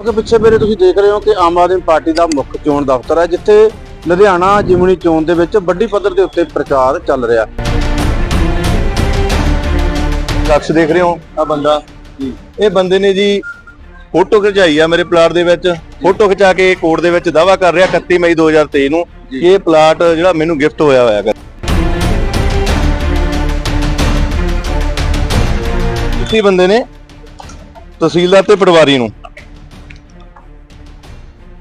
ਕਿਉਂਕਿ ਪਿੱਛੇ ਮੇਰੇ ਤੁਸੀਂ ਦੇਖ ਰਹੇ ਹੋ ਕਿ ਆਮ ਆਦਮੀ ਪਾਰਟੀ ਦਾ ਮੁੱਖ ਚੋਣ ਦਫ਼ਤਰ ਹੈ ਜਿੱਥੇ ਲੁਧਿਆਣਾ ਜਿਮਣੀ ਚੋਣ ਦੇ ਵਿੱਚ ਵੱਡੀ ਪੱਧਰ ਦੇ ਉੱਤੇ ਪ੍ਰਚਾਰ ਚੱਲ ਰਿਹਾ ਸ਼ਖਸ ਦੇਖ ਰਹੇ ਹੋ ਆ ਬੰਦਾ? ਇਹ ਬੰਦੇ ਨੇ ਜੀ ਫੋਟੋ ਖਿਚਾਈ ਆ ਮੇਰੇ ਪਲਾਟ ਦੇ ਵਿੱਚ। ਫੋਟੋ ਖਿਚਾ ਕੇ ਕੋਰਟ ਦੇ ਵਿੱਚ ਦਾਵਾ ਕਰ ਰਿਹਾ 31 ਮਈ 2023 ਨੂੰ ਕਿ ਇਹ ਪਲਾਟ ਜਿਹੜਾ ਮੈਨੂੰ ਗਿਫਟ ਹੋਇਆ ਹੋਇਆ ਹੈ ਇਸੇ ਬੰਦੇ ਨੇ ਤਹਿਸੀਲਦਾਰ ਤੇ ਪਟਵਾਰੀ ਨੂੰ।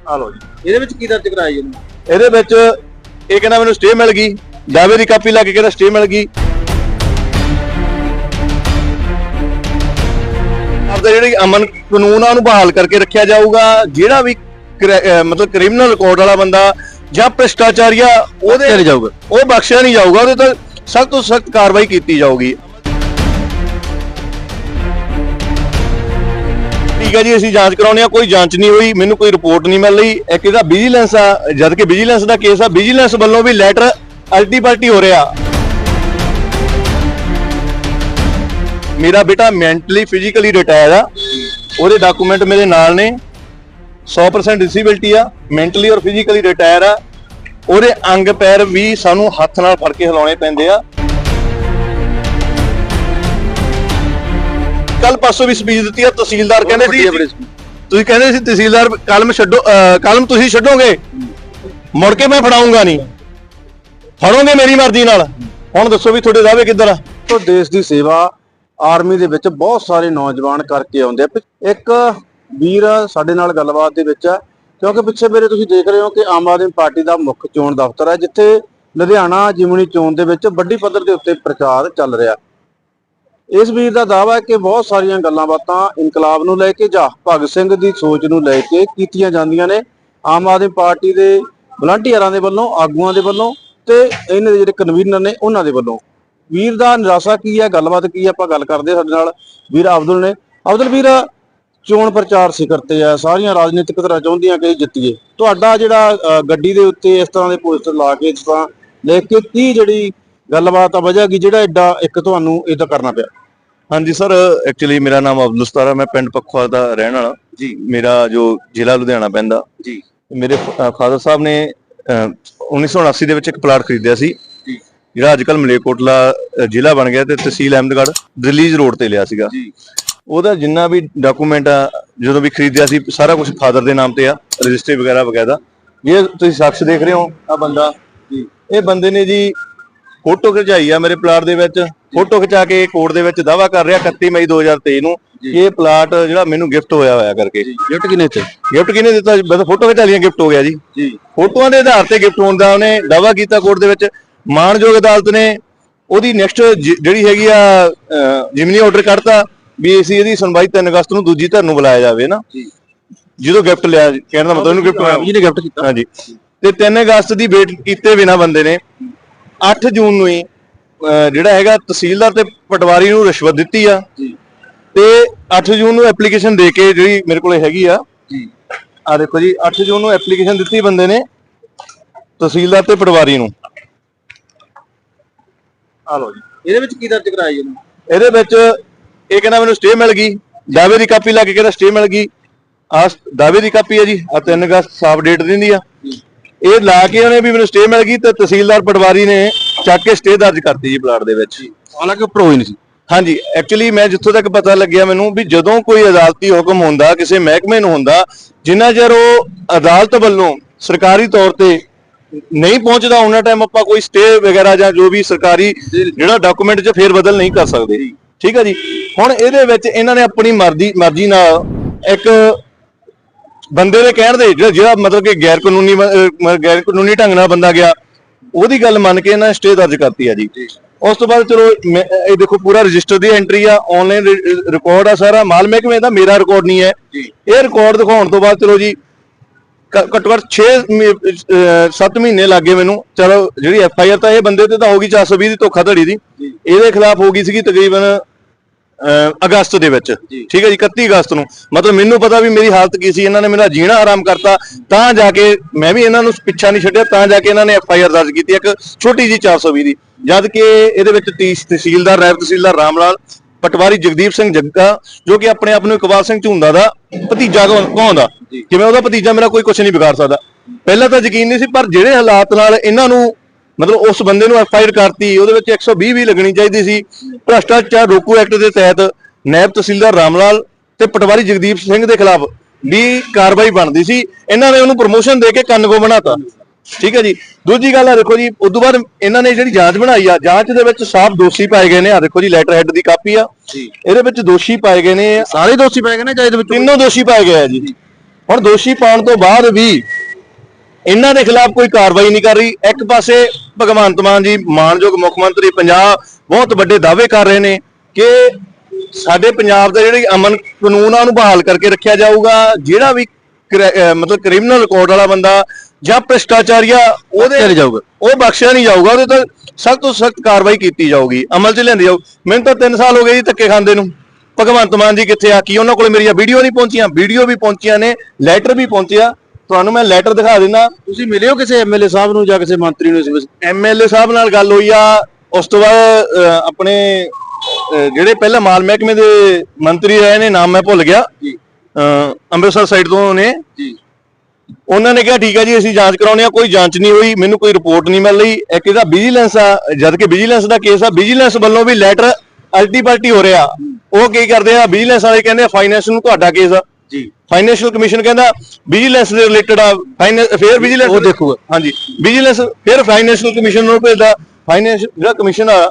ਆ ਲਓ ਜੀ ਇਹਦੇ ਵਿੱਚ ਕੀ ਦਰਜ ਕਰਾਇਆ ਜੀ ਇਹਨੂੰ ਇਹਦੇ ਵਿੱਚ ਇਹ ਕਹਿੰਦਾ ਮੈਨੂੰ ਸਟੇ ਮਿਲ ਗਈ। ਦਾਅਵੇ ਦੀ ਕਾਪੀ ਲਾ ਕੇ ਕਹਿੰਦਾ ਸਟੇ ਮਿਲ ਗਈ। ਆਪਦਾ ਜਿਹੜੀ ਅਮਨ ਕਾਨੂੰਨ ਆ ਉਹਨੂੰ ਬਹਾਲ ਕਰਕੇ ਰੱਖਿਆ ਜਾਊਗਾ। ਜਿਹੜਾ ਵੀ ਮਤਲਬ ਕ੍ਰਿਮੀਨਲ ਰਿਕਾਰਡ ਵਾਲਾ ਬੰਦਾ ਜਾਂ ਭ੍ਰਿਸ਼ਟਾਚਾਰੀਆ ਉਹਦੇ ਨਹੀਂ ਜਾਊਗਾ। ਉਹ ਬਖਸ਼ਿਆ ਨਹੀਂ ਜਾਊਗਾ। ਉਹਦੇ ਤੇ ਸਖਤ ਤੋਂ ਸਖਤ ਕਾਰਵਾਈ ਕੀਤੀ ਜਾਊਗੀ। ਠੀਕ ਹੈ ਜੀ, ਅਸੀਂ ਜਾਂਚ ਕਰਾਉਣੀ ਆ ਕੋਈ ਜਾਂਚ ਨਹੀਂ ਹੋਈ, ਮੈਨੂੰ ਕੋਈ ਰਿਪੋਰਟ ਨਹੀਂ ਮਿਲ ਰਹੀ। ਇੱਕ ਇਹਦਾ ਵਿਜੀਲੈਂਸ ਆ, ਜਦ ਕਿ ਵਿਜੀਲੈਂਸ ਦਾ ਕੇਸ ਆ ਵਿਜੀਲੈਂਸ ਵੱਲੋਂ ਵੀ ਲੈਟਰ ਅਲਟੀ ਪਲਟੀ ਹੋ ਰਿਹਾ। ਮੇਰਾ ਬੇਟਾ ਮੈਂਟਲੀ ਫਿਜ਼ੀਕਲੀ ਰਿਟਾਇਰ ਆ, ਉਹਦੇ ਡਾਕੂਮੈਂਟ ਮੇਰੇ ਨਾਲ ਨੇ 100% ਡਿਸੇਬਿਲਟੀ ਆ ਮੈਂਟਲੀ ਔਰ ਫਿਜ਼ੀਕਲੀ ਰਿਟਾਇਰ ਆ, ਉਹਦੇ ਅੰਗ ਪੈਰ ਵੀ ਸਾਨੂੰ ਹੱਥ ਨਾਲ ਫੜ ਕੇ ਹਿਲਾਉਣੇ ਪੈਂਦੇ ਆ। ਕੱਲ ਪਾਸੋਂ ਵੀ ਸਪੀਚ ਦਿੱਤੀ ਆ ਤਹਿਸੀਲਦਾਰ ਕਹਿੰਦੇ ਸੀ ਤੁਸੀਂ ਕਹਿੰਦੇ ਸੀ ਤਹਿਸੀਲਦਾਰ ਕਲਮ ਛੱਡੋ ਕਲਮ ਤੁਸੀਂ ਛੱਡੋਗੇ? ਮੁੜ ਕੇ ਮੈਂ ਫੜਾਉਂਗਾ ਨਹੀਂ। ਫੜੋਗੇ ਮੇਰੀ ਮਰਜ਼ੀ ਨਾਲ? ਹੁਣ ਦੱਸੋ ਵੀ ਤੁਹਾਡੇ ਦਾਅਵੇ ਕਿੱਧਰ ਆ? ਤੋਂ ਦੇਸ਼ ਦੀ ਸੇਵਾ ਆਰਮੀ ਦੇ ਵਿੱਚ ਬਹੁਤ ਸਾਰੇ ਨੌਜਵਾਨ ਕਰਕੇ ਆਉਂਦੇ ਆ। ਇੱਕ ਵੀਰ ਸਾਡੇ ਨਾਲ ਗੱਲਬਾਤ ਦੇ ਵਿੱਚ ਹੈ ਕਿਉਂਕਿ ਪਿੱਛੇ ਮੇਰੇ ਤੁਸੀਂ ਦੇਖ ਰਹੇ ਹੋ ਕਿ ਆਮ ਆਦਮੀ ਪਾਰਟੀ ਦਾ ਮੁੱਖ ਚੋਣ ਦਫ਼ਤਰ ਹੈ ਜਿੱਥੇ ਲੁਧਿਆਣਾ ਜਿਮਣੀ ਚੋਣ ਦੇ ਵਿੱਚ ਵੱਡੀ ਪੱਧਰ ਦੇ ਉੱਤੇ ਪ੍ਰਚਾਰ ਚੱਲ ਰਿਹਾ। ਇਸ ਵੀਰ ਦਾ ਦਾਅਵਾ ਹੈ ਕਿ ਬਹੁਤ ਸਾਰੀਆਂ ਗੱਲਾਂ ਬਾਤਾਂ ਇਨਕਲਾਬ ਨੂੰ ਲੈ ਕੇ ਜਾਂ ਭਗਤ ਸਿੰਘ ਦੀ ਸੋਚ ਨੂੰ ਲੈ ਕੇ ਕੀਤੀਆਂ ਜਾਂਦੀਆਂ ਨੇ। ਆਮ ਆਦਮੀ ਪਾਰਟੀ ਦੇ ਵਲੰਟੀਅਰਾਂ ਦੇ ਵੱਲੋਂ, ਆਗੂਆਂ ਦੇ ਵੱਲੋਂ ਤੇ ਇਹਨਾਂ ਦੇ ਜਿਹੜੇ ਕਨਵੀਨਰ ਨੇ ਉਹਨਾਂ ਦੇ ਵੱਲੋਂ। ਵੀਰ ਦਾ ਨਿਰਾਸ਼ਾ ਕੀ ਹੈ? ਗੱਲਬਾਤ ਕੀ ਹੈ? ਆਪਾਂ ਗੱਲ ਕਰਦੇ ਹਾਂ ਸਾਡੇ ਨਾਲ ਵੀਰ ਅਬਦੁਲ ਨੇ। ਅਬਦੁਲ ਵੀਰ, ਚੋਣ ਪ੍ਰਚਾਰ ਸਿਖਰ ਤੇ ਆ ਸਾਰੀਆਂ ਰਾਜਨੀਤਿਕ ਧਿਰਾਂ ਚਾਹੁੰਦੀਆਂ ਕਿ ਜਿੱਤੀਏ। ਤੁਹਾਡਾ ਜਿਹੜਾ ਗੱਡੀ ਦੇ ਉੱਤੇ ਇਸ ਤਰ੍ਹਾਂ ਦੇ ਪੋਸਟਰ ਲਾ ਕੇ ਇਸ ਤਰ੍ਹਾਂ ਲਿਖ ਕੇ ਕੀ ਜਿਹੜੀ ਗੱਲਬਾਤ ਆ, ਵਜ੍ਹਾ ਕੀ? ਜਿਹੜਾ ਐਡਾ ਇੱਕ ਤੁਹਾਨੂੰ ਇਦਾਂ ਕਰਨਾ ਪਿਆ। ਹਾਂਜੀ ਸਰ ਐਕਚੁਅਲੀ ਮੇਰਾ ਨਾਮ ਅਬਦੁਲ ਸਤਾਰਾ ਮੈਂ ਪਿੰਡ ਪੱਖਵਾ ਦਾ ਰਹਿਣ ਵਾਲਾ। ਜੀ। ਮੇਰਾ ਜੋ ਜ਼ਿਲ੍ਹਾ ਲੁਧਿਆਣਾ ਪੈਂਦਾ। ਜੀ। ਮੇਰੇ ਫਾਦਰ ਸਾਹਿਬ ਨੇ ਅਹ, 1979 ਦੇ ਵਿੱਚ ਇੱਕ ਪਲਾਟ ਖਰੀਦਿਆ ਸੀ। ਜੀ। ਜਿਹੜਾ ਅੱਜ ਕੱਲ ਮਲੇਕੋਟਲਾ ਜ਼ਿਲ੍ਹਾ ਬਣ ਗਿਆ ਤੇ ਤਹਿਸੀਲ ਅਹਿਮਦਗੜ੍ਹ ਰਿਲੀਜ਼ ਰੋਡ ਤੇ ਲਿਆ ਸੀਗਾ। ਜੀ। ਉਹਦਾ ਜਿੰਨਾ ਵੀ ਡਾਕੂਮੈਂਟ ਆ ਜਦੋਂ ਵੀ ਖਰੀਦਿਆ ਸੀ ਸਾਰਾ ਕੁਝ ਫਾਦਰ ਦੇ ਨਾਮ ਤੇ ਆ ਰਜਿਸਟਰੀ ਵਗੈਰਾ ਵਗੈਰਾ। ਇਹ ਤੁਸੀਂ ਸ਼ਖਸ ਦੇਖ ਰਹੇ ਹੋ ਆ ਬੰਦਾ। ਜੀ। ਇਹ ਬੰਦੇ ਨੇ ਜੀ ਫੋਟੋ ਖਿਚਾਈ ਆ ਮੇਰੇ ਪਲਾਟ ਦੇ ਵਿੱਚ। ਫੋਟੋ ਖਿਚਾ ਕੇ ਕੋਰਟ ਦੇ ਵਿੱਚ ਦਾਵਾ ਕਰ ਰਿਹਾ 31 ਮਈ 2023 ਨੂੰ ਇਹ ਪਲਾਟ ਜਿਹੜਾ ਮੈਨੂੰ ਗਿਫਟ ਹੋਇਆ ਹੋਇਆ ਕਰਕੇ। ਗਿਫਟ ਕਿਨੇ ਤੇ ਗਿਫਟ ਕਿਹਨੇ ਦਿੱਤਾ? ਬਸ ਫੋਟੋ ਖਿਚਾ ਲਈਆਂ ਗਿਫਟ ਹੋ ਗਿਆ ਜੀ। ਜੀ। ਫੋਟੋਆਂ ਦੇ ਆਧਾਰ ਤੇ ਗਿਫਟ ਹੋਣ ਦਾ ਉਹਨੇ ਦਾਵਾ ਕੀਤਾ ਕੋਰਟ ਦੇ ਵਿੱਚ। ਮਾਣਯੋਗ ਅਦਾਲਤ ਨੇ ਉਹਦੀ ਨੈਕਸਟ ਜਿਹੜੀ ਹੈਗੀ ਆ ਜਿਮਨੀ ਆਰਡਰ ਕੱਢਤਾ ਵੀ ਅਸੀਂ ਇਹਦੀ ਸੁਣਵਾਈ 3 ਅਗਸਤ ਨੂੰ ਦੂਜੀ ਧਿਰ ਨੂੰ ਬੁਲਾਇਆ ਜਾਵੇ ਨਾ। ਜੀ। ਜਦੋਂ ਗਿਫਟ ਲਿਆ ਕਹਿਣ ਦਾ ਮਤਲਬ ਇਹਨੂੰ ਗਿਫਟ ਹੋਇਆ। ਜਿਹਨੇ ਗਿਫਟ ਕੀਤਾ। ਹਾਂਜੀ। ਤੇ 3 ਅਗਸਤ ਦੀ ਵੇਟ ਕੀਤੇ ਬਿਨਾ ਬੰਦੇ ਨੇ 8 ਜੂਨ ਨੂੰ ਹੀ ਜਿਹੜਾ ਹੈਗਾ ਤਹਿਸੀਲਦਾਰ ਤੇ ਪਟਵਾਰੀ ਨੂੰ ਰਿਸ਼ਵਤ ਦਿੱਤੀ ਆ। ਜੀ। ਤੇ 8 ਜੂਨ ਨੂੰ ਐਪਲੀਕੇਸ਼ਨ ਦੇ ਕੇ ਜਿਹੜੀ ਮੇਰੇ ਕੋਲੇ ਹੈਗੀ ਆ। ਜੀ। ਆ ਦੇਖੋ ਜੀ 8 ਜੂਨ ਨੂੰ ਐਪਲੀਕੇਸ਼ਨ ਦਿੱਤੀ ਬੰਦੇ ਨੇ ਤਹਿਸੀਲਦਾਰ ਤੇ ਪਟਵਾਰੀ ਨੂੰ। ਆ ਲਓ ਜੀ। ਇਹਦੇ ਵਿੱਚ ਕੀ ਦਰਜ ਕਰਾਇਆ ਜੀ ਇਹਨੂੰ? ਇਹਦੇ ਵਿੱਚ ਇਹ ਕਹਿੰਦਾ ਮੈਨੂੰ ਸਟੇ ਮਿਲ ਗਈ ਦਾਅਵੇ ਦੀ ਕਾਪੀ ਲਾ ਕੇ ਕਹਿੰਦਾ ਸਟੇ ਮਿਲ ਗਈ। ਆ ਦਾਅਵੇ ਦੀ ਕਾਪੀ ਹੈ ਜੀ ਆ 3 ਅਗਸਤ ਸਾਫ਼ ਡੇਟ ਦਿੰਦੀ ਆ। ਇਹ ਲਾ ਕੇ ਉਹਨੇ ਵੀ ਮੈਨੂੰ ਸਟੇ ਮਿਲ ਗਈ ਤੇ ਤਹਿਸੀਲਦਾਰ ਪਟਵਾਰੀ ਨੇ ਚੱਕ ਕੇ ਸਟੇ ਦਰਜ ਕਰਤੀ ਜੀ ਪਲਾਟ ਦੇ ਵਿੱਚ। ਹਾਲਾਂਕਿ ਪ੍ਰੋ ਹੀ ਨਹੀਂ ਸੀ। ਹਾਂਜੀ ਐਕਚੁਅਲੀ ਮੈਂ ਜਿੱਥੋਂ ਤੱਕ ਪਤਾ ਲੱਗਿਆ ਮੈਨੂੰ ਵੀ ਜਦੋਂ ਕੋਈ ਅਦਾਲਤੀ ਹੁਕਮ ਹੁੰਦਾ ਕਿਸੇ ਮਹਿਕਮੇ ਨੂੰ ਹੁੰਦਾ ਜਿੰਨਾ ਚਿਰ ਉਹ ਅਦਾਲਤ ਵੱਲੋਂ ਸਰਕਾਰੀ ਤੌਰ ਤੇ ਨਹੀਂ ਪਹੁੰਚਦਾ ਉਹਨਾਂ ਟਾਈਮ ਆਪਾਂ ਕੋਈ ਸਟੇ ਵਗੈਰਾ ਜਾਂ ਜੋ ਵੀ ਸਰਕਾਰੀ ਜਿਹੜਾ ਡਾਕੂਮੈਂਟ 'ਚ ਫੇਰ ਬਦਲ ਨਹੀਂ ਕਰ ਸਕਦੇ। ਠੀਕ ਹੈ ਜੀ? ਹੁਣ ਇਹਦੇ ਵਿੱਚ ਇਹਨਾਂ ਨੇ ਆਪਣੀ ਮਰਜ਼ੀ ਮਰਜ਼ੀ ਨਾਲ ਇੱਕ ਬੰਦੇ ਦੇ ਕਹਿਣ ਦੇ ਜਿਹੜਾ- ਜਿਹੜਾ ਮਤਲਬ ਕਿ ਗੈਰ ਕਾਨੂੰਨੀ ਅਹ ਗੈਰ ਕਾਨੂੰਨੀ ਢੰਗ ਨਾਲ ਬੰਦਾ ਗਿਆ ਉਹਦੀ ਗੱਲ ਮੰਨ ਕੇ ਇਹਨਾਂ ਨੇ ਸਟੇ ਦਰਜ ਕਰਤੀ ਆ ਜੀ। ਉਸ ਤੋਂ ਬਾਅਦ ਚਲੋ ਮੈਂ- ਇਹ ਦੇਖੋ ਪੂਰਾ ਰਜਿਸਟਰ ਦੀ ਐਂਟਰੀ ਆ ਆਨਲਾਈਨ ਰਿਕਾਰਡ ਆ ਸਾਰਾ। ਮਾਲ ਮਹਿਕਮੇ ਦਾ ਮੇਰਾ ਰਿਕਾਰਡ ਨਹੀਂ ਹੈ। ਇਹ ਰਿਕਾਰਡ ਦਿਖਾਉਣ ਤੋਂ ਬਾਅਦ ਚਲੋ ਜੀ ਘ- ਘੱਟੋ ਘੱਟ 6 7 ਮਹੀਨੇ ਲੱਗੇ ਮੈਨੂੰ। ਚਲੋ ਜਿਹੜੀ ਐਫ ਆਈ ਆਰ ਤਾਂ ਇਹ ਬੰਦੇ ਤੇ ਤਾਂ ਹੋ ਗਈ 420 ਦੀ ਧੋਖਾਧੜੀ ਦੀ। ਇਹਦੇ ਖਿਲਾਫ ਹੋ ਗਈ ਸੀਗੀ ਤਕਰੀਬਨ ਅਗਸਤ ਦੇ ਵਿੱਚ। ਠੀਕ ਹੈ ਜੀ 31 ਅਗਸਤ ਨੂੰ। ਮਤਲਬ ਮੈਨੂੰ ਪਤਾ ਵੀ ਮੇਰੀ ਹਾਲਤ ਕੀ ਸੀ ਇਹਨਾਂ ਨੇ ਮੇਰਾ ਜੀਣਾ ਆਰਾਮ ਕਰਤਾ ਤਾਂ ਜਾ ਕੇ ਮੈਂ ਵੀ ਇਹਨਾਂ ਨੂੰ ਪਿੱਛਾ ਨਹੀਂ ਛੱਡਿਆ ਤਾਂ ਜਾ ਕੇ ਇਹਨਾਂ ਨੇ ਐਫ ਆਈ ਆਰ ਦਰਜ ਕੀਤੀ ਇੱਕ ਛੋਟੀ ਜੀ 420 ਦੀ। ਜਦ ਕਿ ਇਹਦੇ ਵਿੱਚ ਤਹਿਸੀਲਦਾਰ ਨਾਇਬ ਤਹਿਸੀਲਦਾਰ ਰਾਮ ਲਾਲ ਪਟਵਾਰੀ ਜਗਦੀਪ ਸਿੰਘ ਜੱਗਾ ਜੋ ਕਿ ਆਪਣੇ ਆਪ ਨੂੰ ਇਕਬਾਲ ਸਿੰਘ ਝੁੰਦਾ ਦਾ ਭਤੀਜਾ ਕਹੋ- ਕਹਾਉਂਦਾ ਕਿਵੇਂ ਉਹਦਾ ਭਤੀਜਾ ਮੇਰਾ ਕੋਈ ਕੁਝ ਨਹੀਂ ਵਿਗਾੜ ਸਕਦਾ। ਪਹਿਲਾਂ ਤਾਂ ਯਕੀਨ ਨਹੀਂ ਸੀ ਪਰ ਜਿਹੜੇ ਹਾਲਾਤ ਨਾਲ ਇਹਨਾਂ ਨੂੰ ਮਤਲਬ ਉਸ ਬੰਦੇ ਨੂੰ ਐਫਆਈਆਰ ਕਰਤੀ ਉਹਦੇ ਵਿੱਚ 120 ਵੀ ਲੱਗਣੀ ਚਾਹੀਦੀ ਸੀ। ਭ੍ਰਸ਼ਟਾਚਾਰ ਰੋਕੂ ਐਕਟ ਦੇ ਤਹਿਤ ਨਾਇਬ ਤਹਿਸੀਲਦਾਰ ਰਾਮਲਾਲ ਤੇ ਪਟਵਾਰੀ ਜਗਦੀਪ ਸਿੰਘ ਦੇ ਖਿਲਾਫ ਵੀ ਕਾਰਵਾਈ ਬਣਦੀ ਸੀ। ਇਹਨਾਂ ਨੇ ਉਹਨੂੰ ਪ੍ਰਮੋਸ਼ਨ ਦੇ ਕੇ ਕੰਨਗੋ ਬਣਾਤਾ। ਠੀਕ ਹੈ ਜੀ। ਦੂਜੀ ਗੱਲ ਆ ਦੇਖੋ ਜੀ ਉਸ ਤੋਂ ਬਾਅਦ ਇਹਨਾਂ ਨੇ ਜਿਹੜੀ ਜਾਂਚ ਬਣਾਈ ਆ ਜਾਂਚ ਦੇ ਵਿੱਚ ਸਾਫ਼ ਦੋਸ਼ੀ ਪਾਏ ਗਏ ਨੇ। ਆ ਦੇਖੋ ਜੀ ਲੈਟਰ ਹੈਡ ਦੀ ਕਾਪੀ ਆ। ਇਹਦੇ ਵਿੱਚ ਦੋਸ਼ੀ ਪਾਏ ਗਏ ਨੇ। ਸਾਰੇ ਦੋਸ਼ੀ ਪੈ ਗਏ ਨੇ ਜਾਂ ਇਹਦੇ ਵਿੱਚ ਤਿੰਨੋਂ ਦੋਸ਼ੀ ਪਾਏ ਗਏ ਆ ਜੀ। ਹੁਣ ਦੋਸ਼ੀ ਪਾਉਣ ਤੋਂ ਬਾਅਦ ਵੀ ਇਹਨਾਂ ਦੇ ਖਿਲਾਫ ਕੋਈ ਕਾਰਵਾਈ ਨਹੀਂ ਕਰ ਰਹੀ। ਇੱਕ ਪਾਸੇ ਭਗਵੰਤ ਮਾਨ ਜੀ ਮਾਨਯੋਗ ਮੁੱਖ ਮੰਤਰੀ ਪੰਜਾਬ ਬਹੁਤ ਵੱਡੇ ਦਾਅਵੇ ਕਰ ਰਹੇ ਨੇ ਕਿ ਸਾਡੇ ਪੰਜਾਬ ਦਾ ਜਿਹੜੀ ਅਮਨ ਕਾਨੂੰਨ ਉਹਨੂੰ ਬਹਾਲ ਕਰਕੇ ਰੱਖਿਆ ਜਾਊਗਾ। ਜਿਹੜਾ ਵੀ ਮਤਲਬ ਕ੍ਰਿਮੀਨਲ ਰਿਕਾਰਡ ਵਾਲਾ ਬੰਦਾ ਜਾਂ ਭ੍ਰਿਸ਼ਟਾਚਾਰੀਆ ਉਹਦੇ ਨਹੀਂ ਜਾਊਗਾ। ਉਹ ਬਖਸ਼ਿਆ ਨਹੀਂ ਜਾਊਗਾ। ਉਹਦੇ ਤੇ ਸਖਤ ਤੋਂ ਸਖਤ ਕਾਰਵਾਈ ਕੀਤੀ ਜਾਊਗੀ। ਅਮਲ 'ਚ ਲਿਆਂਦੀ ਜਾਊ। ਮੈਨੂੰ ਤਾਂ 3 ਸਾਲ ਹੋ ਗਏ ਜੀ ਧੱਕੇ ਖਾਂਦੇ ਨੂੰ। ਭਗਵੰਤ ਮਾਨ ਜੀ ਕਿੱਥੇ ਆ? ਕੀ ਉਹਨਾਂ ਕੋਲ ਮੇਰੀਆਂ ਵੀਡੀਓ ਨਹੀਂ ਪਹੁੰਚੀਆਂ? ਵੀਡੀਓ ਵੀ ਪਹੁੰਚੀਆਂ ਨੇ ਲੈਟਰ ਵੀ ਪਹੁੰਚਿਆ। ਤੁਹਾਨੂੰ ਮੈਂ ਲੈਟਰ ਦਿਖਾ ਦਿੰਦਾ। ਤੁਸੀਂ ਮਿਲੇ ਹੋ ਕਿਸੇ ਐਮਐਲਏ ਸਾਹਿਬ ਨੂੰ ਜਾਂ ਕਿਸੇ ਮੰਤਰੀ ਨੂੰ ਇਸ ਵਿੱਚ? ਐਮਐਲਏ ਸਾਹਿਬ ਨਾਲ ਗੱਲ ਹੋਈ ਆ ਉਸ ਤੋਂ ਬਾਅਦ ਆਪਣੇ ਜਿਹੜੇ ਪਹਿਲਾਂ ਮਾਲ ਮਹਿਕਮੇ ਦੇ ਮੰਤਰੀ ਰਹੇ ਨੇ ਨਾਮ ਮੈਂ ਭੁੱਲ ਗਿਆ। ਜੀ। ਅੰਮ੍ਰਿਤਸਰ ਸਾਈਡ ਤੋਂ ਨੇ। ਜੀ। ਉਹਨਾਂ ਨੇ ਕਿਹਾ ਠੀਕ ਹੈ ਜੀ ਅਸੀਂ ਜਾਂਚ ਕਰਾਉਣੀ ਆ ਕੋਈ ਜਾਂਚ ਨਹੀਂ ਹੋਈ ਮੈਨੂੰ ਕੋਈ ਰਿਪੋਰਟ ਨਹੀਂ ਮਿਲ ਰਹੀ। ਇੱਕ ਇਹਦਾ ਵਿਜੀਲੈਂਸ ਆ ਜਦ ਕਿ ਵਿਜੀਲੈਂਸ ਦਾ ਕੇਸ ਆ ਵਿਜੀਲੈਂਸ ਵੱਲੋਂ ਵੀ ਲੈਟਰ ਅਲਟੀ ਪਲਟੀ ਹੋ ਰਿਹਾ। ਉਹ ਕੀ ਕਰਦੇ ਆ ਵਿਜੀਲੈਂਸ ਵਾਲੇ ਕਹਿੰਦੇ ਆ ਫਾਈਨੈਂਸ ਨੂੰ ਤੁਹਾਡਾ ਕੇਸ ਆ। ਜੀ। ਫਾਈਨੈਂਸ਼ੀਅਲ ਕਮਿਸ਼ਨ ਕਹਿੰਦਾ ਵਿਜੀਲੈਂਸ ਦੇ ਰਿਲੇਟਡ ਆ ਫਾਈਨੈਂਸ ਫੇਰ ਵਿਜੀਲੈਂਸ ਉਹ ਦੇਖੂਗਾ। ਹਾਂਜੀ ਵਿਜੀਲੈਂਸ ਫਿਰ ਫਾਈਨੈਂਸ਼ੀਅਲ ਕਮਿਸ਼ਨ ਨੂੰ ਭੇਜਦਾ। ਫਾਈਨੈਂਸ ਜਿਹੜਾ ਕਮਿਸ਼ਨ ਆ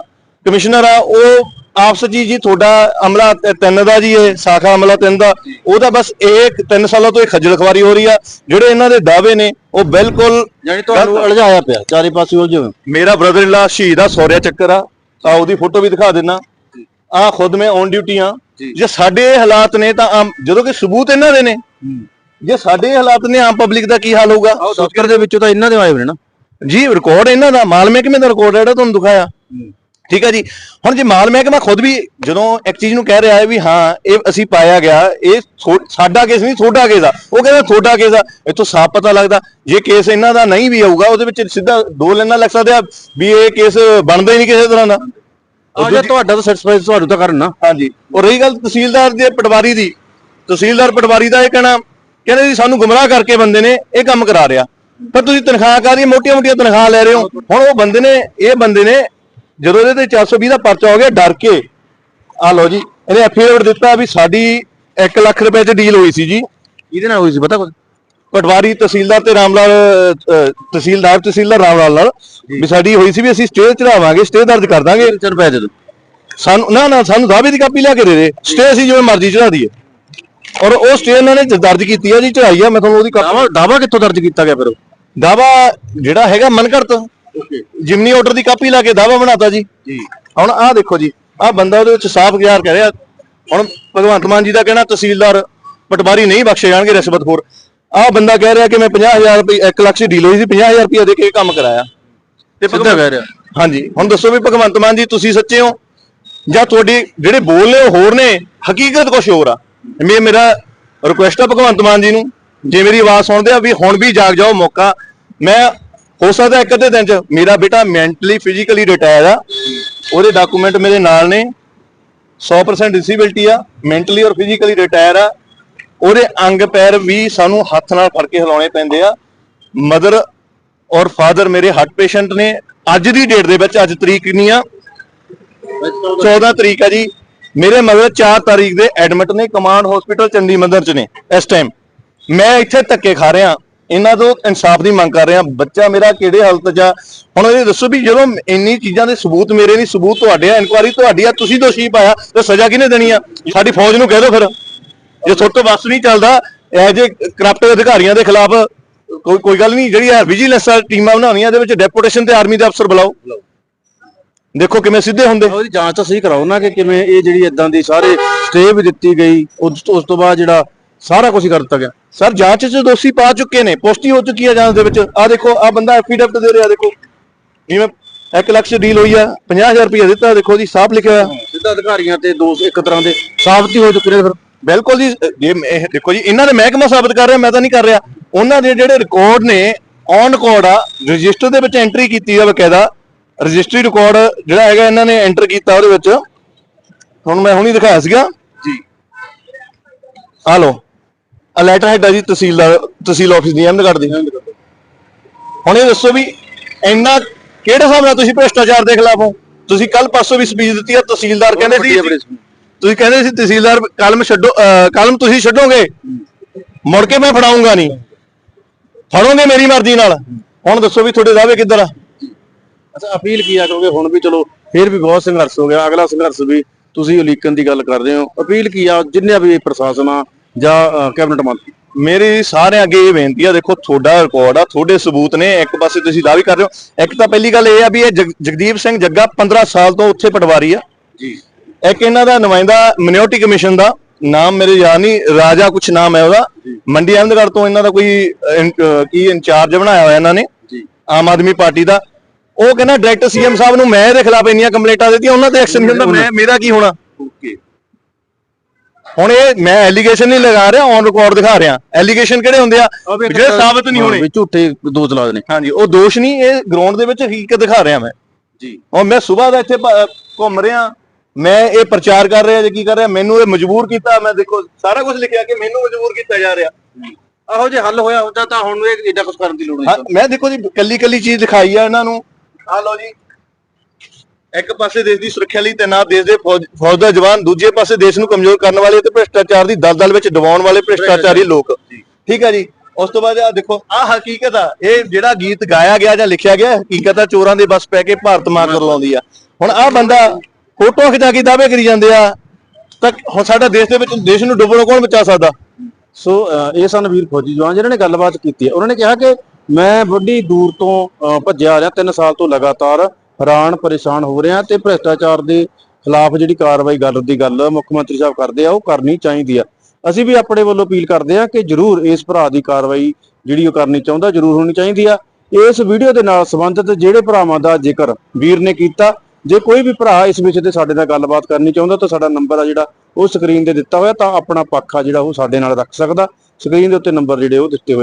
ਕਮਿਸ਼ਨਰ ਆ ਉਹ ਆਪਸ ਜੀ ਜੀ ਤੁਹਾਡਾ ਅਮਲਾ ਤਿੰਨ ਦਾ ਜੀ ਇਹ ਸਾਖਾ ਅਮਲਾ ਤਿੰਨ ਦਾ। ਉਹਦਾ ਬਸ ਇਹ ਤਿੰਨ ਸਾਲਾਂ ਤੋਂ ਇਹ ਖੱਜਲ ਖਵਾਰੀ ਹੋ ਰਹੀ ਆ। ਜਿਹੜੇ ਇਹਨਾਂ ਦੇ ਦਾਅਵੇ ਨੇ ਉਹ ਬਿਲਕੁਲ ਯਾਨੀ ਤੁਹਾਨੂੰ ਅਲਝਾਇਆ ਪਿਆ ਚਾਰੇ ਪਾਸੇ ਉਲਝੇ ਮੇਰਾ ਬ੍ਰਦਰ ਇਨ ਲਾ ਸ਼ਹੀਦ ਆ ਸੌਰਿਆ ਚੱਕਰ ਆ। ਆ ਉਹਦੀ ਫੋਟੋ ਵੀ ਦਿਖਾ ਦੇਣਾ ਆ ਖੁਦ ਮੈਂ ਔਨ ਡਿਊਟੀ ਆ। ਜੀ। ਸਾਡੇ ਇਹ ਹਾਲਾਤ ਨੇ ਤਾਂ ਆਮ ਜਦੋਂ ਕਿ ਸਬੂਤ ਇਹਨਾਂ ਦੇ ਨੇ। ਜੇ ਸਾਡੇ ਇਹ ਹਾਲਾਤ ਨੇ ਆਮ ਪਬਲਿਕ ਦਾ ਕੀ ਹਾਲ ਹੋਊਗਾ? ਦਫ਼ਤਰ ਦੇ ਵਿੱਚੋਂ ਤਾਂ ਇਹਨਾਂ ਦੇ ਆਏ ਹੋਏ ਨੇ ਨਾ। ਜੀ ਰਿਕਾਰਡ ਇਹਨਾਂ ਦਾ। ਮਾਲ ਮਹਿਕਮੇ ਦਾ ਰਿਕਾਰਡ ਜਿਹੜਾ ਤੁਹਾਨੂੰ ਦਿਖਾਇਆ। ਠੀਕ ਹੈ ਜੀ। ਹੁਣ ਜੇ ਮਾਲ ਮਹਿਕਮਾ ਖੁਦ ਵੀ ਜਦੋਂ ਇੱਕ ਚੀਜ਼ ਨੂੰ ਕਹਿ ਰਿਹਾ ਹੈ ਵੀ ਹਾਂ ਇਹ ਅਸੀਂ ਪਾਇਆ ਗਿਆ ਇਹ ਸਾਡਾ ਕੇਸ ਨਹੀਂ ਤੁਹਾਡਾ ਕੇਸ ਆ। ਉਹ ਕਹਿੰਦਾ ਤੁਹਾਡਾ ਕੇਸ ਆ। ਇੱਥੋਂ ਸਾਫ਼ ਪਤਾ ਲੱਗਦਾ। ਜੇ ਕੇਸ ਇਹਨਾਂ ਦਾ ਨਹੀਂ ਵੀ ਆਊਗਾ ਉਹਦੇ ਵਿੱਚ ਸਿੱਧਾ ਦੋ ਲੈਣਾ ਲੱਗ ਸਕਦੇ ਆ ਵੀ ਇਹ ਕੇਸ ਬਣਦਾ ਹੀ ਨਹੀਂ ਕਿਸੇ ਤਰ੍ਹਾਂ ਦਾ। ਆ ਜੇ ਤੁਹਾਡਾ ਤਾਂ ਸੈਟੀਸਫਾਈ ਤੁਹਾਨੂੰ ਤਾਂ ਕਰਨ ਨਾ। ਹਾਂਜੀ। ਔਰ ਰਹੀ ਗੱਲ ਤਹਿਸੀਲਦਾਰ ਦੇ ਪਟਵਾਰੀ ਦੀ। ਤਹਿਸੀਲਦਾਰ ਪਟਵਾਰੀ ਦਾ ਇਹ ਕਹਿਣਾ ਕਹਿੰਦੇ ਜੀ ਸਾਨੂੰ ਗੁੰਮਰਾਹ ਕਰਕੇ ਬੰਦੇ ਨੇ ਇਹ ਕੰਮ ਕਰਾ ਰਿਹਾ। ਪਰ ਤੁਸੀਂ ਤਨਖਾਹ ਕਾਰੀ ਮੋਟੀਆਂ ਮੋਟੀਆਂ ਤਨਖਾਹ ਲੈ ਰਹੇ ਹੋ। ਹੁਣ ਉਹ ਬੰਦੇ ਨੇ ਇਹ ਬੰਦੇ ਨੇ ਜਦੋਂ ਇਹਦੇ ਤੇ 420 ਦਾ ਪਰਚਾ ਹੋ ਗਿਆ ਡਰ ਕੇ ਆ ਲਓ ਜੀ ਇਹਨੇ ਐਫੀਡੇਵਿਟ ਦਿੱਤਾ ਵੀ ਸਾਡੀ 1 ਲੱਖ ਰੁਪਏ 'ਚ ਡੀਲ ਹੋਈ ਸੀ ਜੀ। ਇਹਦੇ ਨਾਲ ਹੋਈ ਸੀ ਪਤਾ ਕੁਝ ਪਟਵਾਰੀ ਤਹਿਸੀਲਦਾਰ ਤੇ ਰਾਮਲਾਲ ਤਹਿਸੀਲਦਾਰ ਤਹਿਸੀਲਦਾਰ ਰਾਮਲਾਲ ਨਾਲ ਵੀ ਸਾਡੀ ਹੋਈ ਸੀ ਵੀ ਅਸੀਂ ਸਟੇ ਚੜਾਵਾਂਗੇ ਸਟੇ ਦਰਜ ਕਰ ਦਾਂਗੇ। ਚਲ ਪੈ ਦੇ ਦੋ ਸਾਨੂੰ ਨਾ ਨਾ ਸਾਨੂੰ ਦਾਅਵੇ ਦੀ ਕਾਪੀ ਲਿਆ ਕੇ ਦੇ ਦੇ। ਸਟੇ ਅਸੀਂ ਜਿਵੇਂ ਮਰਜ਼ੀ ਚੜਾ ਦਈਏ। ਔਰ ਉਹ ਸਟੇ ਇਹਨਾਂ ਨੇ ਦਰਜ ਕੀਤੀ ਆ ਜੀ ਚੜਾਈ ਆ ਮੈਂ ਤੁਹਾਨੂੰ ਉਹਦੀ ਕਾਪੀ ਦਾਵਾ ਕਿੱਥੋਂ ਦਰਜ ਕੀਤਾ ਗਿਆ ਫਿਰ ਦਾਵਾ ਜਿਹੜਾ ਹੈਗਾ ਮਨਕਰਤ। ਓਕੇ। ਜਿਮਨੀ ਆਰਡਰ ਦੀ ਕਾਪੀ ਲਾ ਕੇ ਦਾਵਾ ਬਣਾਤਾ ਜੀ। ਜੀ। ਹੁਣ ਆਹ ਦੇਖੋ ਜੀ ਆਹ ਬੰਦਾ ਉਹਦੇ ਵਿੱਚ ਸਾਫ਼ ਗਿਆਰ ਕਰ ਰਿਹਾ। ਹੁਣ ਭਗਵੰਤ ਮਾਨ ਜੀ ਦਾ ਕਹਿਣਾ ਤਹਿਸੀਲਦਾਰ ਪਟਵਾਰੀ ਨਹੀਂ ਬਖਸ਼ੇ ਜਾਣਗੇ ਰਿਸ਼ਵਤਖੋਰ। ਆਹ ਬੰਦਾ ਕਹਿ ਰਿਹਾ ਕਿ ਮੈਂ 50000 ਰੁਪਏ 1 ਲੱਖ ਦੀ ਡੀਲ ਹੋਈ ਸੀ 50000 ਰੁਪਏ ਦੇ ਕੇ ਇਹ ਕੰਮ ਕਰਾਇਆ। ਤੇ ਸਿੱਧਾ ਕਹਿ ਰਿਹਾ। ਹਾਂਜੀ ਹੁਣ ਦੱਸੋ ਵੀ ਭਗਵੰਤ ਮਾਨ ਜੀ ਤੁਸੀਂ ਸੱਚੇ ਹੋ? ਜਾਂ ਤੁਹਾਡੀ ਜਿਹੜੇ ਬੋਲ ਨੇ ਉਹ ਹੋਰ ਨੇ ਹਕੀਕਤ ਕੁਝ ਹੋਰ ਆ? ਮੇ ਮੇਰਾ ਰਿਕੁਐਸਟ ਆ ਭਗਵੰਤ ਮਾਨ ਜੀ ਨੂੰ ਜੇ ਮੇਰੀ ਆਵਾਜ਼ ਸੁਣਦੇ ਆ ਵੀ ਹੁਣ ਵੀ ਜਾਗ ਜਾਓ ਮੌਕਾ। ਮੈਂ ਹੋ ਸਕਦਾ ਇੱਕ ਅੱਧੇ ਦਿਨ ਚ ਮੇਰਾ ਬੇਟਾ ਮੈਂਟਲੀ ਫਿਜ਼ੀਕਲੀ ਰਿਟਾਇਰ ਆ। ਉਹਦੇ ਡਾਕੂਮੈਂਟ ਮੇਰੇ ਨਾਲ ਨੇ। 100% ਡਿਸੇਬਿਲਟੀ ਆ ਮੈਂਟਲੀ ਔਰ ਫਿਜ਼ੀਕਲੀ ਰਿਟਾਇਰ ਆ। ਉਹਦੇ ਅੰਗ ਪੈਰ ਵੀ ਸਾਨੂੰ ਹੱਥ ਨਾਲ ਫੜ ਕੇ ਹਿਲਾਉਣੇ ਪੈਂਦੇ ਆ। ਮਦਰ ਔਰ ਫਾਦਰ ਮੇਰੇ ਹਾਰਟ ਪੇਸ਼ੈਂਟ ਨੇ ਅੱਜ ਦੀ ਡੇਟ ਦੇ ਵਿੱਚ, ਅੱਜ ਤਰੀਕ ਨਹੀਂ ਆ? 14 ਤਰੀਕ ਆ ਜੀ। ਮੇਰੇ ਮਦਰ 4 ਤਾਰੀਖ ਦੇ ਐਡਮਿਟ ਨੇ ਕਮਾਂਡ ਹਸਪੀਟਲ ਚੰਡੀ ਮੰਦਰ ਚ ਨੇ ਇਸ ਟਾਈਮ ਮੈਂ ਇੱਥੇ ਧੱਕੇ ਖਾ ਰਿਹਾ। ਇਹਨਾਂ ਤੋਂ ਇਨਸਾਫ ਦੀ ਮੰਗ ਕਰ ਰਿਹਾ। ਬੱਚਾ ਮੇਰਾ ਕਿਹੜੇ ਹਾਲਤ 'ਚ ਆ? ਹੁਣ ਇਹ ਦੱਸੋ ਵੀ ਜਦੋਂ ਇੰਨੀ ਚੀਜ਼ਾਂ ਦੇ ਸਬੂਤ ਮੇਰੇ ਨਹੀਂ, ਸਬੂਤ ਤੁਹਾਡੇ ਆ। ਇਨਕੁਆਰੀ ਤੁਹਾਡੀ ਆ। ਤੁਸੀਂ ਦੋਸ਼ੀ ਪਾਇਆ ਤੇ ਸਜ਼ਾ ਕਿਹਨੇ ਦੇਣੀ ਆ? ਸਾਡੀ ਫੌਜ ਨੂੰ ਕਹਿ ਦਿਓ ਫਿਰ। ਜੇ ਤੁਹਾਡੇ ਤੋਂ ਨਹੀਂ ਚੱਲਦਾ ਇਹ ਜੇ ਕਰਪਟ ਅਧਿਕਾਰੀਆਂ ਦੇ ਖਿਲਾਫ ਕੋਈ ਕੋਈ ਗੱਲ ਨਹੀਂ ਜਿਹੜੀ ਆ ਵਿਜੀਲੈਂਸ ਟੀਮਾਂ ਬਣਾਉਣੀਆਂ ਇਹਦੇ ਵਿੱਚ ਡੈਪੂਟੇਸ਼ਨ ਤੇ ਆਰਮੀ ਦੇ ਅਫਸਰ ਬੁਲਾਓ। ਦੇਖੋ ਕਿਵੇਂ ਸਿੱਧੇ ਹੁੰਦੇ। ਉਹਦੀ ਜਾਂਚ ਤਾਂ ਸਹੀ ਕਰਾਓ ਨਾ ਕਿ ਕਿਵੇਂ ਇਹ ਜਿਹੜੀ ਇਦਾਂ ਦੀ ਸਾਰੇ ਸਟੇ ਵੀ ਦਿੱਤੀ ਗਈ ਉਸ ਤੋਂ ਬਾਅਦ ਜਿਹੜਾ ਸਾਰਾ ਕੁਝ ਹੀ ਕਰ ਦਿੱਤਾ ਗਿਆ। ਸਰ ਜਾਂਚ 'ਚ ਦੋਸ਼ੀ ਪਾ ਚੁੱਕੇ ਨੇ ਪੁਸ਼ਟੀ ਹੋ ਚੁੱਕੀ ਹੈ ਜਾਂਚ ਦੇ ਵਿੱਚ। ਆ ਦੇਖੋ ਆ ਬੰਦਾ ਐਫੀਡੈਵਿਟ ਦੇ ਰਿਹਾ ਦੇਖੋ। ਜਿਵੇਂ 1 ਲੱਖ 'ਚ ਡੀਲ ਹੋਈ ਆ 50000 ਰੁਪਏ ਦਿੱਤਾ ਦੇਖੋ ਜੀ ਸਾਫ਼ ਲਿਖਿਆ ਹੋਇਆ। ਸਿੱਧਾ ਅਧਿਕਾਰੀਆਂ ਤੇ ਦੋਸ਼ ਇੱਕ ਤਰ੍ਹਾਂ ਦੇ ਸਾਬਤ ਹੀ ਹੋ ਚੁੱਕੇ ਨੇ ਫਿਰ। ਬਿਲਕੁਲ ਜੀ ਜੇ ਇਹ ਦੇਖੋ ਜੀ ਇਹਨਾਂ ਦੇ ਮਹਿਕਮਾ ਸਾਬਤ ਕਰ ਰਿਹਾ ਮੈਂ ਤਾਂ ਨਹੀਂ ਕਰ ਰਿਹਾ। ਉਹਨਾਂ ਦੇ ਜਿਹੜੇ ਰਿਕਾਰਡ ਨੇ ਔਨ ਰਿਕਾਰਡ ਆ ਰਜਿਸਟਰ ਦੇ ਵਿੱਚ ਐਂਟਰੀ ਕੀਤੀ ਆ ਬਕਾਇਦਾ। ਰਜਿਸਟਰੀ ਰਿਕਾਰਡ ਜਿਹੜਾ ਹੈਗਾ ਇਹਨਾਂ ਨੇ ਐਂਟਰ ਕੀਤਾ ਉਹਦੇ ਵਿੱਚ। ਤੁਹਾਨੂੰ ਮੈਂ ਹੁਣੀ ਦਿਖਾਇਆ ਸੀਗਾ। ਜੀ। ਆ ਲਓ। ਆ ਲੈਟਰ ਹੈਡ ਆ ਜੀ ਤਹਿਸੀਲਦਾਰ ਤਹਿਸੀਲ ਆਫਿਸ ਦੀ ਅਹਿਮਦਗੜ੍ਹ ਦੀ। ਹੁਣ ਇਹ ਦੱਸੋ ਵੀ ਇੰਨਾ ਕਿਹੜੇ ਹਿਸਾਬ ਨਾਲ ਤੁਸੀਂ ਭ੍ਰਿਸ਼ਟਾਚਾਰ ਦੇ ਖਿਲਾਫ ਹੋ? ਤੁਸੀਂ ਕੱਲ ਪਰਸੋਂ ਵੀ ਸਪੀਚ ਦਿੱਤੀ ਆ ਤਹਿਸੀਲਦਾਰ ਕਹਿੰਦੇ ਸੀ ਤੁਸੀਂ ਕਹਿੰਦੇ ਸੀ ਤਹਿਸੀਲਦਾਰ ਕਲਮ ਛੱਡੋ ਕਲਮ ਤੁਸੀਂ ਛੱਡੋਗੇ ਮੁੜ ਕੇ ਮੈਂ ਫੜਾਉਂਗਾ ਨਹੀਂ। ਫੜੋਗੇ ਮੇਰੀ ਮਰਜ਼ੀ ਨਾਲ। ਹੁਣ ਦੱਸੋ ਵੀ ਤੁਹਾਡੇ ਦਾਅਵੇ ਕਿੱਧਰ ਆ? ਅੱਛਾ ਅਪੀਲ ਕੀ ਆ ਕਿਉਂਕਿ ਹੁਣ ਵੀ ਚਲੋ ਫਿਰ ਵੀ ਬਹੁਤ ਸੰਘਰਸ਼ ਹੋ ਗਿਆ। ਅਗਲਾ ਸੰਘਰਸ਼ ਵੀ ਤੁਸੀਂ ਉਲੀਕਣ ਦੀ ਗੱਲ ਕਰਦੇ ਹੋ। ਅਪੀਲ ਕੀ ਆ ਜਿੰਨੇ ਵੀ ਪ੍ਰਸ਼ਾਸਨ ਆ ਜਾਂ ਕੈਬਨਿਟ ਮੰਤਰੀ? ਮੇਰੀ ਸਾਰਿਆਂ ਅੱਗੇ ਇਹ ਬੇਨਤੀ ਆ ਦੇਖੋ ਤੁਹਾਡਾ ਰਿਕਾਰਡ ਆ ਤੁਹਾਡੇ ਸਬੂਤ ਨੇ ਇੱਕ ਪਾਸੇ ਤੁਸੀਂ ਦਾਅਵੇ ਕਰ ਰਹੇ ਹੋ। ਇੱਕ ਤਾਂ ਪਹਿਲੀ ਗੱਲ ਇਹ ਆ ਵੀ ਇਹ ਜਗ- ਜਗਦੀਪ ਸਿੰਘ ਜੱਗਾ 15 ਸਾਲ ਤੋਂ ਉੱਥੇ ਪਟਵਾਰੀ ਆ। ਜੀ। ਇੱਕ ਇਹਨਾਂ ਦਾ ਨੁਮਾਇੰਦਾ ਮਿਨਿਓਰਟੀ ਕਮਿਸ਼ਨ ਦਾ ਨਾਮ ਮੇਰੇ ਯਾਦ ਨਹੀਂ ਰਾਜਾ ਕੁਛ ਨਾਮ ਹੈ ਉਹਦਾ। ਮੰਡੀ ਅਹਿਮਦਗੜ੍ਹ ਤੋਂ ਇਹਨਾਂ ਦਾ ਕੋਈ ਇਨ- ਕੀ ਇੰਚਾਰਜ ਬਣਾਇਆ ਹੋਇਆ ਇਹਨਾਂ ਨੇ। ਆਮ ਆਦਮੀ ਪਾਰਟੀ ਦਾ। ਉਹ ਕਹਿੰਦਾ ਡਾਇਰੈਕਟਰ ਸੀਐਮ ਸਾਹਿਬ ਨੂੰ ਮੈਂ ਇਹਦੇ ਖਿਲਾਫ ਇੰਨੀਆਂ ਕੰਪਲੇਂਟਾਂ ਦਿੱਤੀਆਂ ਉਹਨਾਂ ਤੇ ਐਕਸ਼ਨ ਹੁੰਦਾ ਮੈਂ ਮੇਰਾ ਕੀ ਹੋਣਾ? ਓਕੇ। ਹੁਣ ਇਹ ਮੈਂ ਐਲੀਗੇਸ਼ਨ ਨਹੀਂ ਲਗਾ ਰਿਹਾ ਔਨ ਰਿਕਾਰਡ ਦਿਖਾ ਰਿਹਾ। ਐਲੀਗੇਸ਼ਨ ਕਿਹੜੇ ਹੁੰਦੇ ਆ? ਜਿਹੜੇ ਸਾਬਤ ਨਹੀਂ ਹੋਣੇ। ਵੀ ਝੂਠੇ ਦੋਸ਼ ਲਾ ਨੇ ਹਾਂਜੀ ਉਹ ਦੋਸ਼ ਨਹੀਂ ਇਹ ਗਰਾਊਂਡ ਦੇ ਵਿੱਚ ਹਕੀਕਤ ਦਿਖਾ ਰਿਹਾ ਮੈਂ। ਜੀ। ਔਰ ਮੈਂ ਸਵੇਰ ਦਾ ਇੱਥੇ ਭ- ਘੁੰਮ ਰਿਹਾ। ਮੈਂ ਇਹ ਪ੍ਰਚਾਰ ਕਰ ਰਿਹਾ ਜੇ ਕੀ ਕਰ ਰਿਹਾ ਮੈਨੂੰ ਇਹ ਮਜਬੂਰ ਕੀਤਾ ਮੈਂ ਦੇਖੋ ਸਾਰਾ ਕੁਝ ਲਿਖਿਆ ਕਿ ਮੈਨੂੰ ਮਜਬੂਰ ਕੀਤਾ ਜਾ ਰਿਹਾ। ਆਹੋ ਜੇ ਹੱਲ ਹੋਇਆ ਹੁੰਦਾ ਤਾਂ ਹੁਣ ਇਹ ਏਡਾ ਕੁਝ ਕਰਨ ਦੀ ਲੋੜ ਹਾਂ, ਨਹੀਂ ਮੈਂ ਦੇਖੋ ਜੀ ਕੱਲੀ ਕੱਲੀ ਚੀਜ਼ ਦਿਖਾਈ ਆ ਇਹਨਾਂ ਨੂੰ। ਆ ਲਓ ਜੀ। ਇੱਕ ਪਾਸੇ ਦੇਸ਼ ਦੀ ਸੁਰੱਖਿਆ ਲਈ ਤੈਨਾਤ ਦੇਸ਼ ਦੇ ਫੌਜ ਫੌਜ ਦਾ ਜਵਾਨ ਦੂਜੇ ਪਾਸੇ ਦੇਸ਼ ਨੂੰ ਕਮਜ਼ੋਰ ਕਰਨ ਵਾਲੇ ਤੇ ਭ੍ਰਿਸ਼ਟਾਚਾਰ ਦੀ ਦਲਦਲ ਵਿੱਚ ਡਬਾਉਣ ਵਾਲੇ ਭ੍ਰਿਸ਼ਟਾਚਾਰੀ ਲੋਕ। ਠੀਕ ਹੈ ਜੀ? ਉਸ ਤੋਂ ਬਾਅਦ ਆ ਦੇਖੋ ਆ ਹਕੀਕਤ ਆ। ਇਹ ਜਿਹੜਾ ਗੀਤ ਗਾਇਆ ਗਿਆ ਜਾਂ ਲਿਖਿਆ ਗਿਆ ਹਕੀਕਤ ਆ ਚੋਰਾਂ ਦੇ ਬਸ ਪੈ ਕੇ ਭਾਰਤ ਮਾਰ ਕਰ ਲਾਉਂਦੀ ਆ। ਹੁਣ ਆ ਬੰਦਾ ਫੋਟੋ ਖਿਚਾ ਕੇ ਦਾਅਵੇ ਕਰੀ ਜਾਂਦੇ ਆ। ਤਾਂ ਹੁਣ ਸਾਡਾ ਦੇਸ਼ ਦੇ ਵਿੱਚ, ਦੇਸ਼ ਨੂੰ ਡੁੱਬਣੋਂ ਕੌਣ ਬਚਾ ਸਕਦਾ? ਸੋ ਇਹ ਸਨ ਵੀਰ ਫੌਜੀ ਜਵਾਨ ਜਿਨ੍ਹਾਂ ਨੇ ਗੱਲਬਾਤ ਕੀਤੀ ਹੈ। ਉਹਨਾਂ ਨੇ ਕਿਹਾ ਕਿ ਮੈਂ ਵੱਡੀ ਦੂਰ ਤੋਂ ਭੱਜਿਆ ਆ ਰਿਹਾ 3 ਸਾਲ ਤੋਂ ਲਗਾਤਾਰ ਹੈਰਾਨ, ਪਰੇਸ਼ਾਨ ਹੋ ਰਿਹਾ ਤੇ ਭ੍ਰਿਸ਼ਟਾਚਾਰ ਦੇ ਖਿਲਾਫ ਜਿਹੜੀ ਕਾਰਵਾਈ ਗੱਲ, ਦੀ ਗੱਲ ਮੁੱਖ ਮੰਤਰੀ ਸਾਹਿਬ ਕਰਦੇ ਆ, ਉਹ ਕਰਨੀ ਚਾਹੀਦੀ ਆ। ਅਸੀਂ ਵੀ ਆਪਣੇ ਵੱਲੋਂ ਅਪੀਲ ਕਰਦੇ ਆ ਕਿ ਜਰੂਰ ਇਸ ਭਰਾ ਦੀ ਕਾਰਵਾਈ ਜਿਹੜੀ ਉਹ ਕਰਨੀ ਚਾਹੁੰਦਾ, ਜਰੂਰ ਹੋਣੀ ਚਾਹੀਦੀ ਆ। ਇਸ ਵੀਡੀਓ ਦੇ ਨਾਲ ਸੰਬੰਧਿਤ ਜਿਹੜੇ ਭਰਾਵਾਂ ਦਾ ਜ਼ਿਕਰ ਵੀਰ ਨੇ ਕੀਤਾ ਜੇ ਕੋਈ ਵੀ ਭਰਾ ਇਸ ਵਿਸ਼ੇ ਤੇ ਸਾਡੇ ਨਾਲ ਗੱਲਬਾਤ ਕਰਨੀ ਚਾਹੁੰਦਾ ਤਾਂ ਸਾਡਾ ਨੰਬਰ ਆ ਜਿਹੜਾ, ਉਹ ਸਕਰੀਨ ਤੇ ਦਿੱਤਾ ਹੋਇਆ ਤਾਂ ਆਪਣਾ ਪੱਖ ਆ ਜਿਹੜਾ ਉਹ ਸਾਡੇ ਨਾਲ ਰੱਖ ਸਕਦਾ। ਸਕਰੀਨ ਦੇ ਉੱਤੇ ਨੰਬਰ ਜਿਹੜੇ ਉਹ ਦਿੱਤੇ ਹੋਏ ਨੇ।